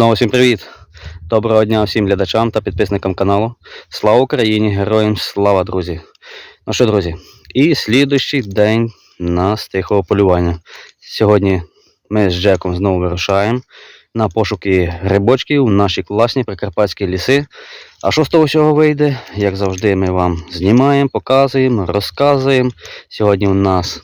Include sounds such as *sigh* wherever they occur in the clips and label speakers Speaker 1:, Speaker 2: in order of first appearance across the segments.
Speaker 1: Знову всім привіт! Доброго дня всім глядачам та підписникам каналу. Слава Україні! Героям слава, друзі! Ну що, друзі, і слідущий день на тихого полювання. Сьогодні ми з Джеком знову вирушаємо на пошуки грибочків в наші класні прикарпатські ліси. А що з того всього вийде? Як завжди, ми вам знімаємо, показуємо, розказуємо. Сьогодні у нас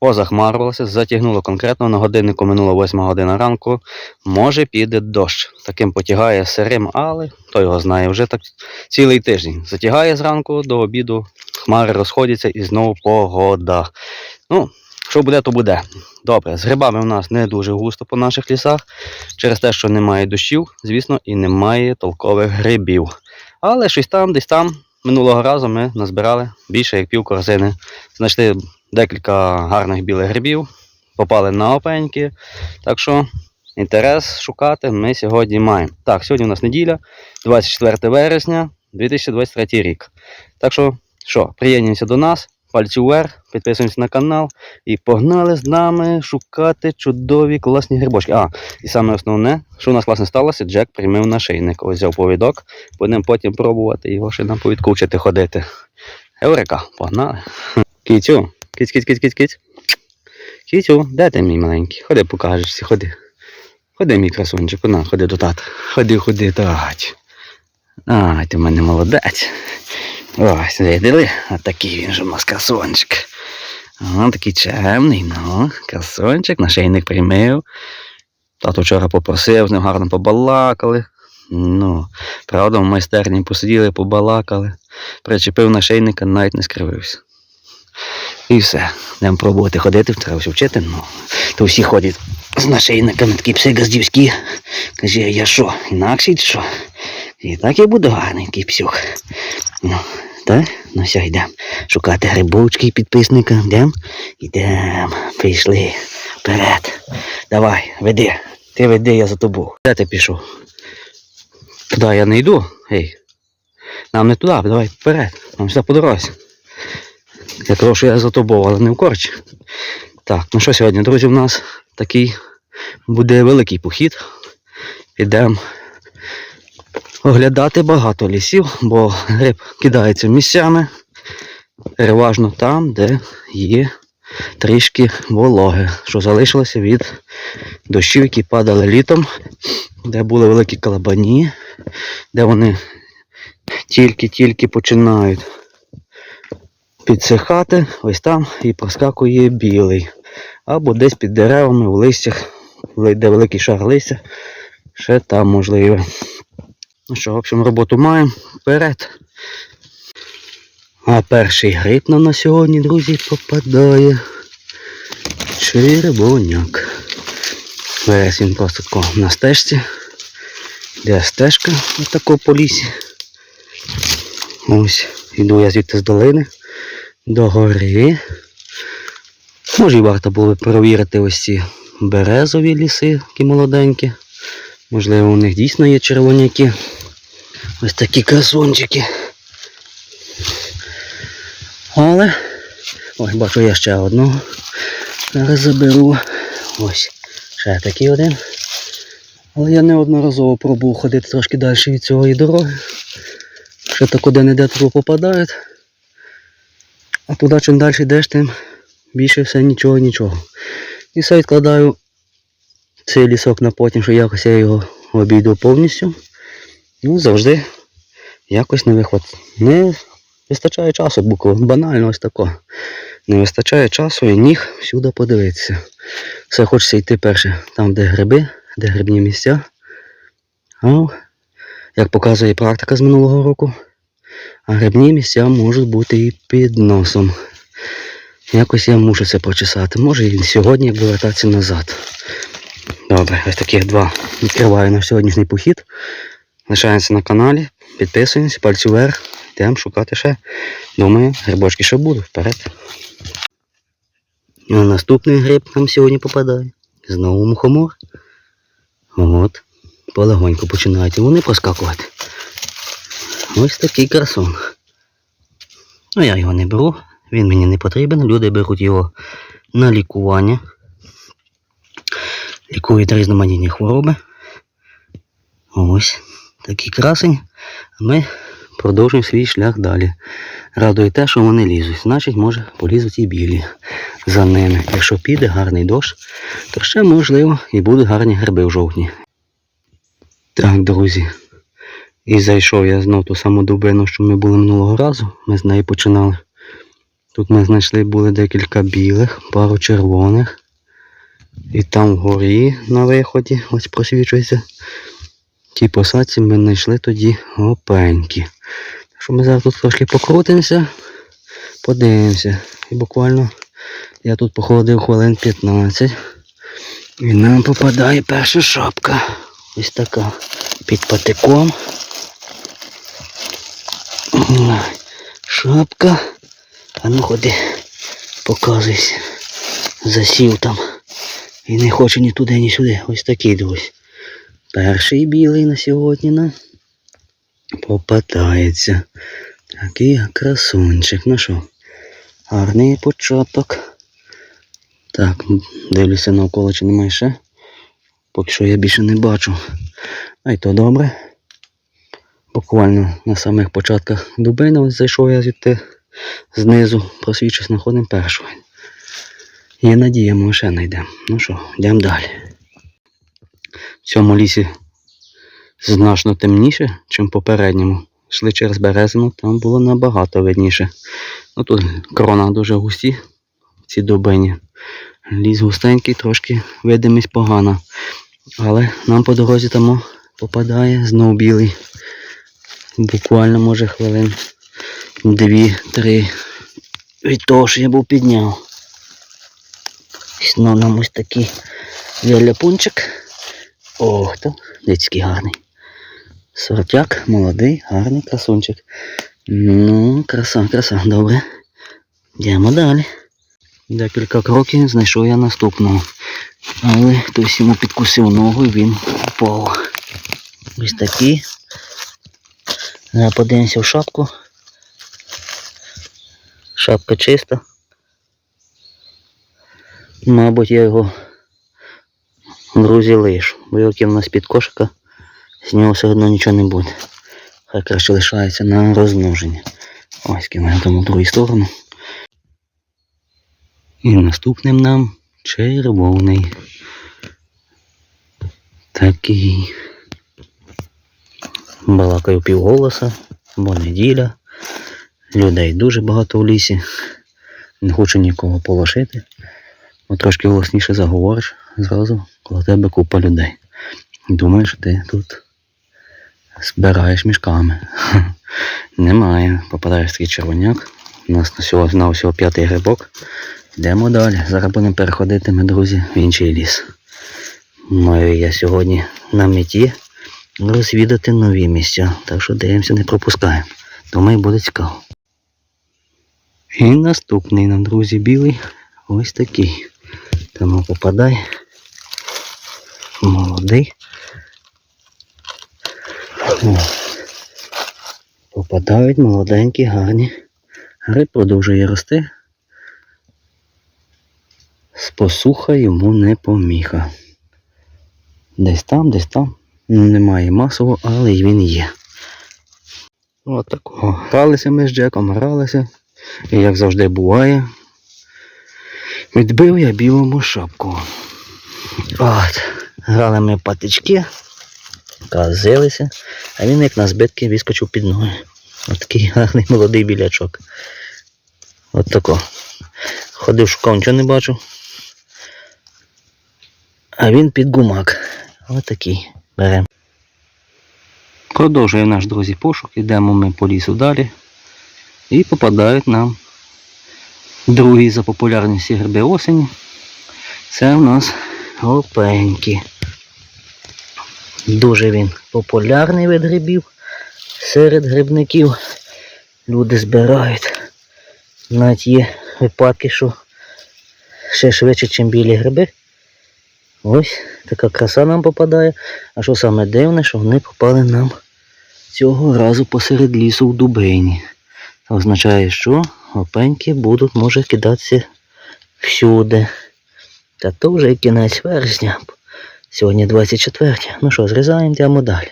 Speaker 1: позахмарувалося, затягнуло конкретно на годиннику минула 8 година ранку. Може піде дощ. Таким потягає сирим, але хто його знає, вже так цілий тиждень. Затягає зранку до обіду, хмари розходяться і знову погода. Ну, що буде, то буде. Добре, з грибами у нас не дуже густо по наших лісах, через те, що немає дощів, звісно, і немає толкових грибів. Але щось там, десь там, минулого разу ми назбирали більше як пів корзини. Знайшли декілька гарних білих грибів, попали на опеньки. Так що інтерес шукати ми сьогодні маємо. Так, сьогодні у нас неділя, 24 вересня 2023 рік. Так що, що, приєднуємося до нас, пальці вверх, підписуємося на канал і погнали з нами шукати чудові класні грибочки. А, і саме основне, що у нас власне сталося, Джек приймив нашийник. Ось взяв повідок, будемо потім пробувати його ще на повідку вчити ходити. Еврика, погнали. Кітю, кіць, кіць, кіць, кіць, кіць. Кітю, де ти мій маленький? Ходи покажешся, ходи. Ходи, мій красунчику, на, ходи до тата. Ходи, ходи, тать. Ай, ти в мене молодець. Ось, видели? А такий він же у нас красунчик. О, такий чемний, ну, красунчик, нашийник приймив. Тато вчора попросив, з ним гарно побалакали. Ну, правда, в майстерні посиділи, побалакали. Причепив нашийника, навіть не скривився. І все. Будемо пробувати ходити, треба все вчити. Ну, то всі ходять з нашийниками, такі пси газдівські. Каже, я що, інакший чи що? І так я буду гарний такий псюх. Ну, так? Ну все, йдемо. Шукати грибочки підписника. Йдемо? Йдемо. Пішли. Вперед. Давай, веди. Ти веди, я за тобою. Де ти пішов? Туди я не йду. Ей. Нам не туди, давай вперед. Нам все по дорозі. Я кажу, що я за тобою, але не в корч. Так, ну що сьогодні, друзі, у нас такий буде великий похід. Підемо оглядати багато лісів, бо гриб кидається місцями, переважно там, де є трішки вологи, що залишилося від дощів, які падали літом, де були великі калабані, де вони тільки-тільки починають підсихати, ось там і проскакує білий. Або десь під деревами в листях, де великий шар листя, ще там можливо. Ну що, в общем, роботу маємо вперед. А перший гриб нам на сьогодні, друзі, попадає. Червоняк. Весь він просто тако на стежці. Де стежка отако по лісі. Ось, йду я звідти з долини до гори. Може і варто було б перевірити ось ці березові ліси, такі молоденькі. Можливо, у них дійсно є червоняки. Ось такі красунчики. Але... Ой, бачу я ще одного. Зараз заберу. Ось. Ще такий один. Але я неодноразово пробував ходити трошки далі від цієї дороги. Ще так один-іде туди попадають. А туди чим далі йдеш, тим більше все нічого, нічого. І все відкладаю цей лісок на потім, що якось я його обійду повністю. Ну, завжди якось не виход. Не вистачає часу, буквально банально ось тако. Не вистачає часу і ніг всюди подивитися. Все хочеться йти перше там, де гриби, де грибні місця. А як показує практика з минулого року, а грибні місця можуть бути і під носом. Якось я мушу це почесати. Може і сьогодні, як вертатися назад. Добре, ось таких два відкриваю на сьогоднішній похід. Лишаємося на каналі, підписуємося, пальці вверх, йдемо шукати ще. Думаю, грибочки ще будуть вперед. А наступний гриб нам сьогодні попадає. Знову мухомор. От. Полегонько починають і вони проскакувати. Ось такий красун. Ну я його не беру, він мені не потрібен. Люди беруть його на лікування. Лікують різноманітні хвороби. Ось такий красень. А ми продовжуємо свій шлях далі. Радує те, що вони лізуть. Значить, може, полізуть і білі за ними. Якщо піде гарний дощ, то ще можливо і будуть гарні гриби в жовтні. Так, друзі. І зайшов я знов ту саму дубину, що ми були минулого разу. Ми з неї починали. Тут ми знайшли були декілька білих, пару червоних. І там вгорі на виході, ось просвічується. В тій посадці ми знайшли тоді опеньки. Що ми зараз тут трошки покрутимося, подивимося. І буквально я тут походив хвилин 15. І нам попадає перша шапка. Ось така. Під патиком. *clears throat* Шапка. А ну ходи, показуйся. Засів там. І не хоче ні туди, ні сюди. Ось такий друзі. Перший білий на сьогодні нам попадається. Такий красунчик. Ну що, гарний початок. Так, дивлюся навколо, чи немає ще. Поки що я більше не бачу. А й то добре. Буквально на самих початках дубини ось зайшов я звідти знизу, просвічусь, знаходимо першого. Є надія, ми ще знайдемо. Ну що, йдемо далі. В цьому лісі значно темніше, ніж попередньому. Йшли через березину, там було набагато видніше. Ну тут крона дуже густі, ці дубині. Ліс густенький, трошки видимість погана. Але нам по дорозі там попадає знов білий. Буквально може хвилин дві-три від того, що я був підняв. Знов нам ось такий є ляпунчик. Ох, то дицький гарний. Сортяк, молодий, гарний красунчик. Ну, краса, краса, добре. Йдемо далі. Декілька кроків знайшов я наступного. Але хтось йому підкусив ногу і він впав. Ось такий. Подивимося в шапку. Шапка чиста. Мабуть, я його друзі лишу, бо його кинув з-під кошика, з нього все одно нічого не буде. Хай краще лишається на розмноження. Ось тому в другу сторону. І наступним нам червоний. Такий. Балакаю півголоса, бо неділя. Людей дуже багато в лісі. Не хочу нікого полошити. Бо трошки голосніше заговориш, зразу коло тебе купа людей. Думаєш, ти тут збираєш мішками. *laughs* Немає. Попадаєш в такий червоняк. У нас на всього, на всього п'ятий грибок. Йдемо далі. Зараз будемо переходити, ми, друзі, в інший ліс. Маю я сьогодні на меті розвідати нові місця. Так що дивимося, не пропускаємо. Думаю, буде цікаво. І наступний нам, друзі, білий. Ось такий. Тому попадає. Молодий. О. Попадають молоденькі, гарні. Гриб продовжує рости. Спосуха йому не поміха. Десь там, десь там. Немає масово, але й він є. От такого. Гралися ми з Джеком, гралися. І як завжди буває, відбив я білому шапку. От. Грали ми патички, казилися, а він як на збитки вискочив під ноги. От такий гарний молодий білячок. От тако. Ходив, шукав, нічого не бачив. А він під гумак. Ось такий. Беремо. Продовжує наш друзі пошук, йдемо ми по лісу далі. І попадають нам другі за популярністю гриби осені. Це у нас опеньки. Дуже він популярний вид грибів серед грибників. Люди збирають. Навіть є випадки, що ще швидше, ніж білі гриби. Ось така краса нам попадає. А що саме дивне, що вони попали нам цього разу посеред лісу в дубині. Це означає, що опеньки будуть, може, кидатися всюди. Та то вже кінець вересня. Сьогодні 24. Ну що, зрізаємо, йдемо далі.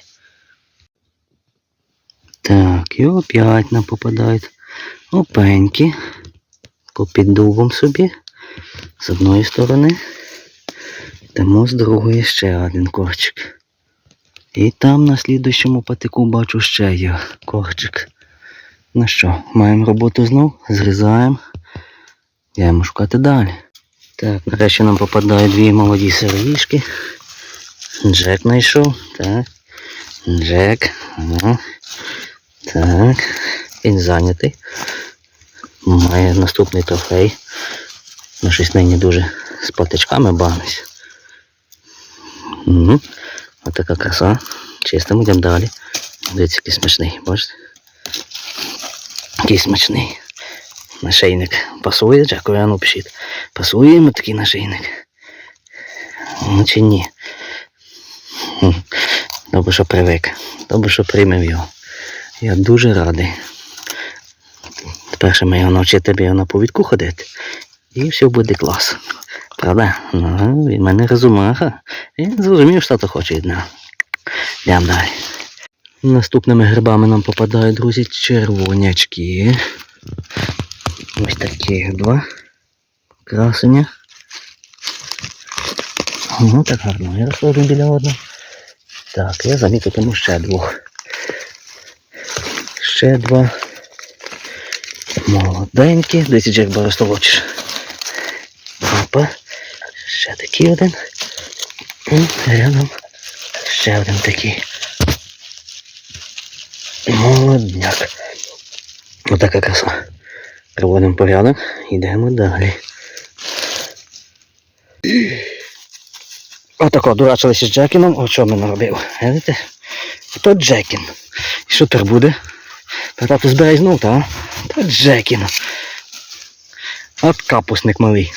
Speaker 1: Так, І опять нам попадають опеньки попід дубом собі з одної сторони. Тому з другої ще один корчик. І там на слідущому патику бачу ще є корчик. Ну що, маємо роботу знов, зрізаємо. Йдемо шукати далі. Так, нарешті нам попадають дві молоді сироїшки. Джек знайшов. Так. Джек. Ага. Так. Він зайнятий. Має наступний трофей. Ну, щось нині дуже з патичками багнусь. Угу. Отака краса. Чистимо, йдемо далі. Дивіться, який смачний, бачите? Який смачний. Нашийник. Пасує, Джекові, а ну пишіть. Пасує йому такий нашийник? Ну чи ні? Добре, що привик. Добре, що приймемо його. Я дуже радий. Тепер ще ми його навчити його на повідку ходити. І все буде клас. Правда? Ну, він мене розумаха. Він зрозумів, що то хоче мене. Йдемо далі. Наступними грибами нам попадають, друзі, червонячки. Ось такі два. Красення. Ну, так гарно. Я розходжу біля одного. Так, я замітитиму ще двох. Ще два. Молоденькі. Десь як боростолочиш. Опа. Ще такий один. І рядом ще один такий. Молодняк. Отака краса. Приводимо порядок, йдемо далі. Отако, дурачилися з Джекіном, от що ми наробив. Видите? То Джекін. І що тепер буде? Питати збирай знов, та? Та Джекін. От капусник малий.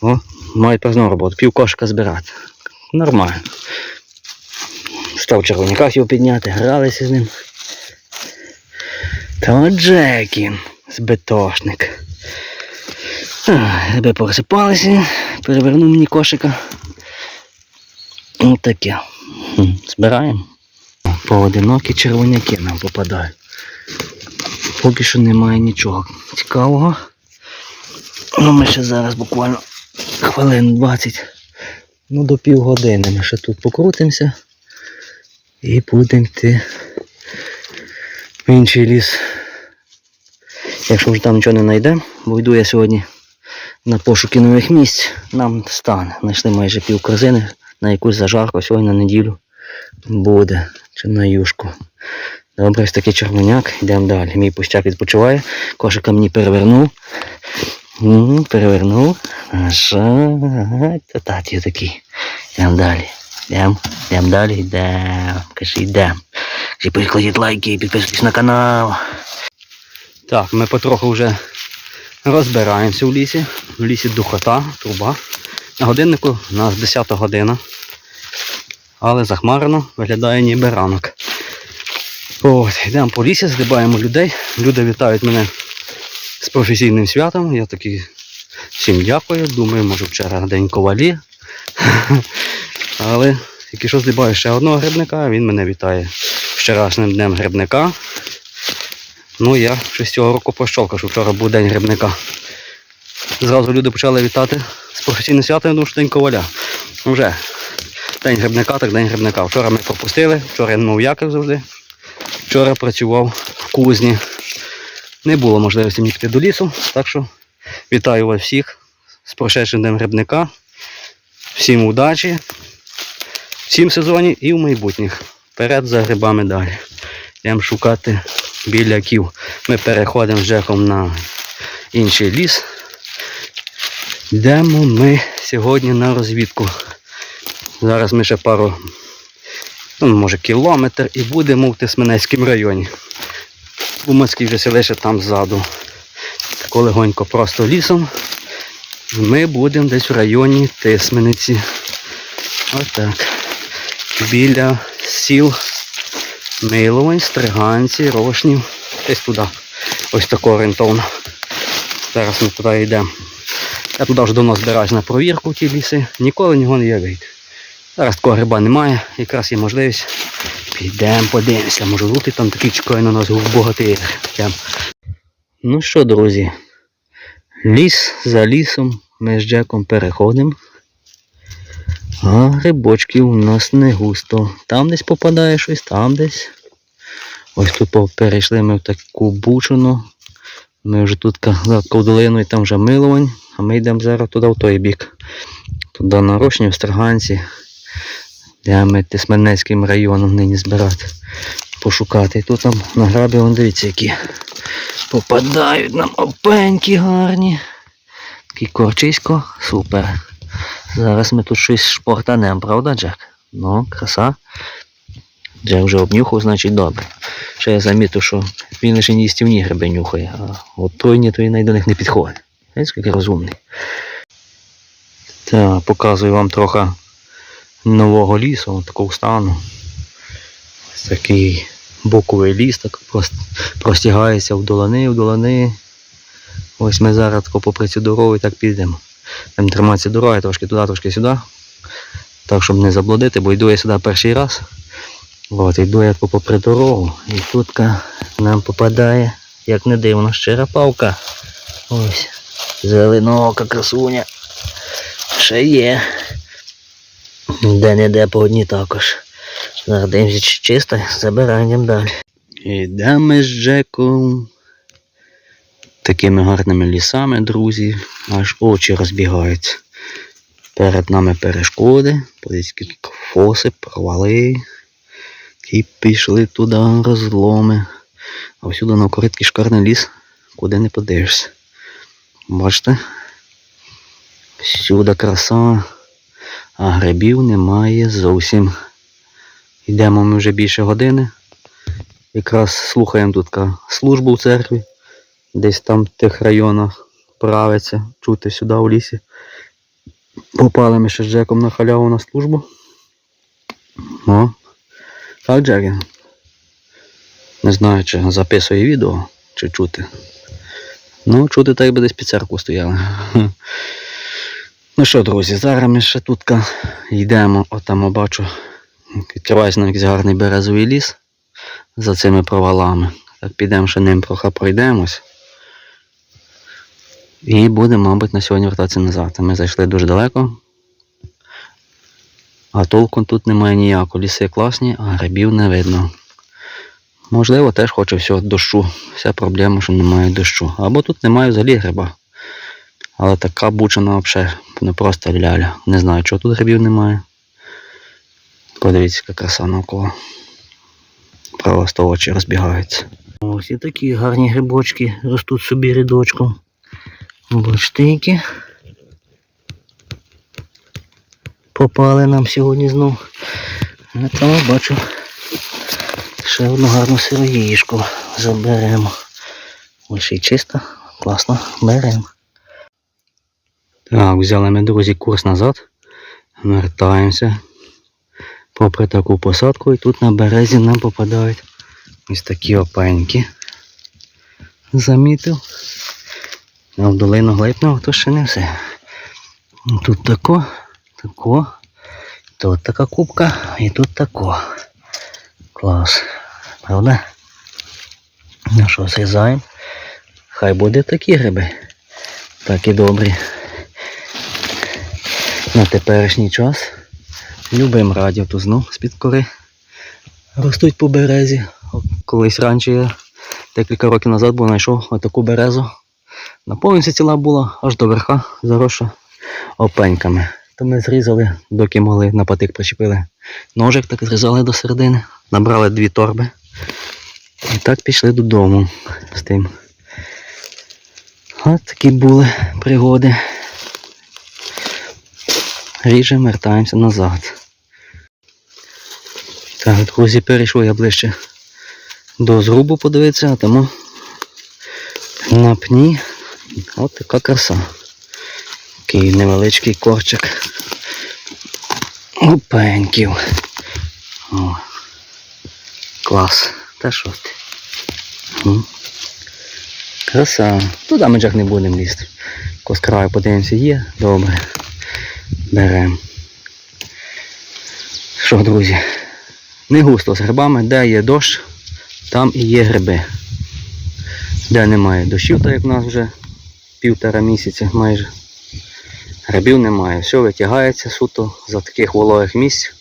Speaker 1: О, має певну роботу. Пів кошика збирати. Нормально. Став в червоняках його підняти, гралися з ним. Та от Джекін, збитошник. Гриби порозсипалися, перевернув мені кошика. Ось таке. Збираємо. Поодинокі червоняки нам попадають. Поки що немає нічого цікавого. Ну, ми ще зараз буквально хвилин 20. Ну, до півгодини ми ще тут покрутимося. І будемо йти в інший ліс. Якщо вже там нічого не знайдемо, бо йду я сьогодні на пошуки нових місць, нам стане. Знайшли майже пів корзини на якусь зажарку сьогодні на неділю буде. Чи на юшку. Добре, ось такий червоняк, йдемо далі. Мій пустяк відпочиває, кошика мені перевернув. Перевернув. Ага, та таті такий. Йдемо далі. Йдемо, йдемо далі, йдемо. Кажи, йдемо. Кажи, покладіть лайки і підписуйтесь на канал. Так, ми потроху вже розбираємося в лісі. В лісі духота, труба. На годиннику у нас 10 година. Але захмарено виглядає ніби ранок. От, йдемо по лісі, здибаємо людей. Люди вітають мене з професійним святом. Я такий всім дякую. Думаю, може вчора день ковалі. Але тільки що здибаю ще одного грибника, він мене вітає вчорашнім днем грибника. Ну, я щось цього року прощолкав, що вчора був день грибника. Зразу люди почали вітати з професійним святом, думаю, що день коваля. Ну вже день грибника, так день грибника. Вчора ми пропустили, вчора я не мав як завжди. Вчора працював в кузні. Не було можливості мені піти до лісу, так що вітаю вас всіх з прошедшим днем грибника. Всім удачі, всім сезоні і в майбутніх. Вперед за грибами далі. Йдемо шукати біляків. Ми переходимо з Джеком на інший ліс. Йдемо ми сьогодні на розвідку. Зараз ми ще пару, ну, може кілометр і будемо в Тисменецькому районі. Умацький вже селище там ззаду. Тако легонько просто лісом. Ми будемо десь в районі Тисмениці. Отак. Біля сіл Миловань, Стриганці, Рошнів. Десь туди. Ось тако орієнтовно. Зараз ми туди йдемо. Я туди вже давно збираюсь на провірку ті ліси. Ніколи нього не є вийти. Зараз такого гриба немає, якраз є можливість Підемо подивимося, може лути там такий чекає на нас богатир. Ну що, друзі, ліс за лісом ми з Джеком переходимо. А грибочків у нас не густо. Там десь попадає щось, там десь. Ось тут перейшли ми в таку бучину. Ми вже тут за ковдолиною, там вже миловань, а ми йдемо зараз туди в той бік. Туди на Рошні, в Строганці. Де ми Тисменецьким районом нині збирати. Пошукати. Тут там на грабі, вон дивіться, які попадають нам опеньки гарні. Такий корчисько, супер. Зараз ми тут щось шпортанем, правда, Джек? Ну, краса. Джек вже обнюхав, значить добре. Ще я замітив, що він лише їстівні гриби нюхає, а от тройні то він до них не підходить. Знаєте, який розумний. Так, показую вам трохи нового лісу, такого стану. Такий боковий ліс, так простягається в долини, в долини. Ось ми зараз попри цю дорогу і так підемо. Там триматися дороги трошки туди, трошки сюди. Так, щоб не заблудити, бо йду я сюди перший раз. От, йду я по- попри дорогу. І тут нам попадає, як не дивно, черепавка. Ось. Зеленоока красуня. Ще є. Де не де по одній також. Зараз дивимося, чи чисто, забираємо далі. Йдемо з Джеком. Такими гарними лісами, друзі, аж очі розбігаються. Перед нами перешкоди, подивіться, фоси, провали. І пішли туди розломи. А всюди навкруги такий шикарний ліс, куди не подивишся. Бачите? Всюди краса, а грибів немає зовсім. Йдемо ми вже більше години. Якраз слухаємо тут службу в церкві. Десь там в тих районах правиться, чути сюди у лісі. Попали ми ще з Джеком на халяву на службу. О. Так, Джекі. Не знаю, чи записує відео, чи чути. Ну, чути так би десь під церкву стояли. *laughs* Ну що, друзі, зараз ми ще тут йдемо, отам бачу, відкривається нам якийсь гарний березовий ліс за цими провалами. Так підемо ще ним трохи пройдемось. І будемо, мабуть, на сьогодні вертатися назад. Ми зайшли дуже далеко. А толку тут немає ніякого. Ліси класні, а грибів не видно. Можливо, теж хоче всього дощу. Вся проблема, що немає дощу. Або тут немає взагалі гриба. Але така бучина взагалі не просто ляля. Не знаю, чого тут грибів немає. Подивіться, яка краса навколо. Просто очі розбігаються. Ось і такі гарні грибочки ростуть собі рядочком. Які. Попали нам сьогодні знов. А там бачу. Ще одну гарну сироїшку заберемо. Ось ще й чисто, класно, беремо. Так, взяли ми, друзі, курс назад. Вертаємося. Попри таку посадку і тут на березі нам попадають ось такі опеньки. Замітив. А в долину глипнув, то ще не все. Тут тако, тако, тут така кубка і тут тако. Клас. Правда? Ну що, зрізаємо. Хай буде такі гриби. Так і добрі. На теперішній час любим радіо тузну з-під кори. Ростуть по березі. Колись раніше я декілька років назад був знайшов отаку березу. На повністю ціла була аж до верха заросша опеньками. То ми зрізали, доки могли на патик причепили. Ножик так зрізали до середини, набрали дві торби. І так пішли додому з тим. От такі були пригоди. Ріжемо, вертаємося назад. Так, друзі, перейшов я ближче до зрубу подивитися, а тому на пні от така краса. Такий невеличкий корчик. Опеньків. О. Клас. Та що ти? Краса. Туди ми джак не будемо лізти. Ко краю подивимося, є. Добре. Беремо. Що, друзі? Не густо з грибами, де є дощ, там і є гриби. Де немає дощів, так як в нас вже півтора місяця майже. Грибів немає. Все витягається суто за таких вологих місць.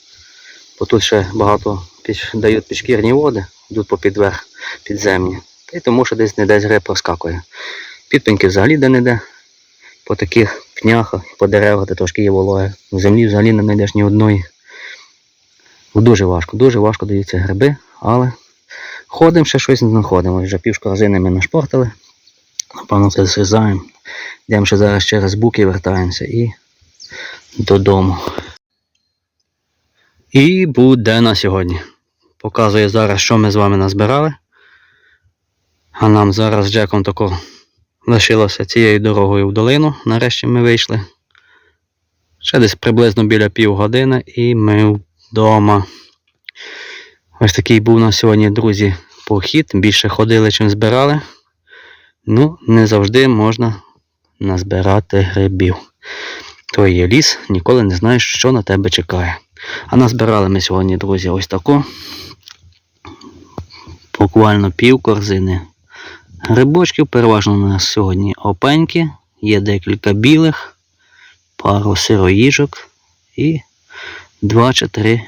Speaker 1: Бо тут ще багато піч, дають підшкірні води, йдуть по підверх підземні. Й тому, що десь не десь гриб проскакує. Підпеньки взагалі де не де. По таких пнях, по деревах, де трошки є вологе. В землі взагалі не знайдеш ні одної. Ну, Дуже важко, дуже важко даються гриби, але ходимо, ще щось не знаходимо. Вже пів корзини ми нашпортили. Напевно, це зрізаємо. Йдемо ще зараз через буки вертаємося і додому. І буде на сьогодні. Показує зараз, що ми з вами назбирали. А нам зараз з Джеком тако лишилося цією дорогою в долину. Нарешті ми вийшли. Ще десь приблизно біля півгодини і ми вдома. Ось такий був на сьогодні, друзі, похід. Більше ходили, чим збирали. Ну, не завжди можна назбирати грибів. То є ліс, ніколи не знаєш, що на тебе чекає. А назбирали ми сьогодні, друзі, ось таку. Буквально пів корзини грибочків. Переважно у нас сьогодні опеньки, є декілька білих, пару сироїжок і два чи три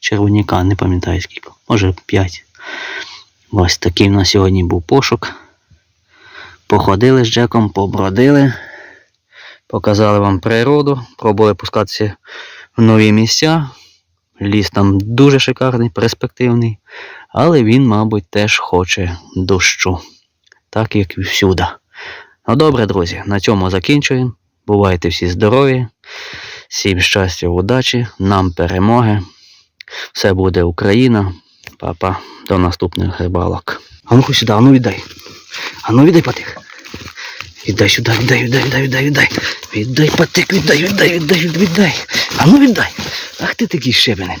Speaker 1: червоняка, не пам'ятаю скільки, може п'ять. Ось такий в нас сьогодні був пошук. Походили з Джеком, побродили, показали вам природу, пробували пускатися в нові місця. Ліс там дуже шикарний, перспективний, але він, мабуть, теж хоче дощу, так як і всюди. Ну добре, друзі, на цьому закінчуємо. Бувайте всі здорові, всім щастя, удачі, нам перемоги. Все буде Україна. Папа, до наступних рибалок. А ну сюди, а ну віддай. А ну віддай патик. Віддай сюди, віддай, віддай, віддай, віддай, віддай. Віддай патик, віддай, віддай, віддай, віддай. А ну віддай. Ах ти такий щебеник.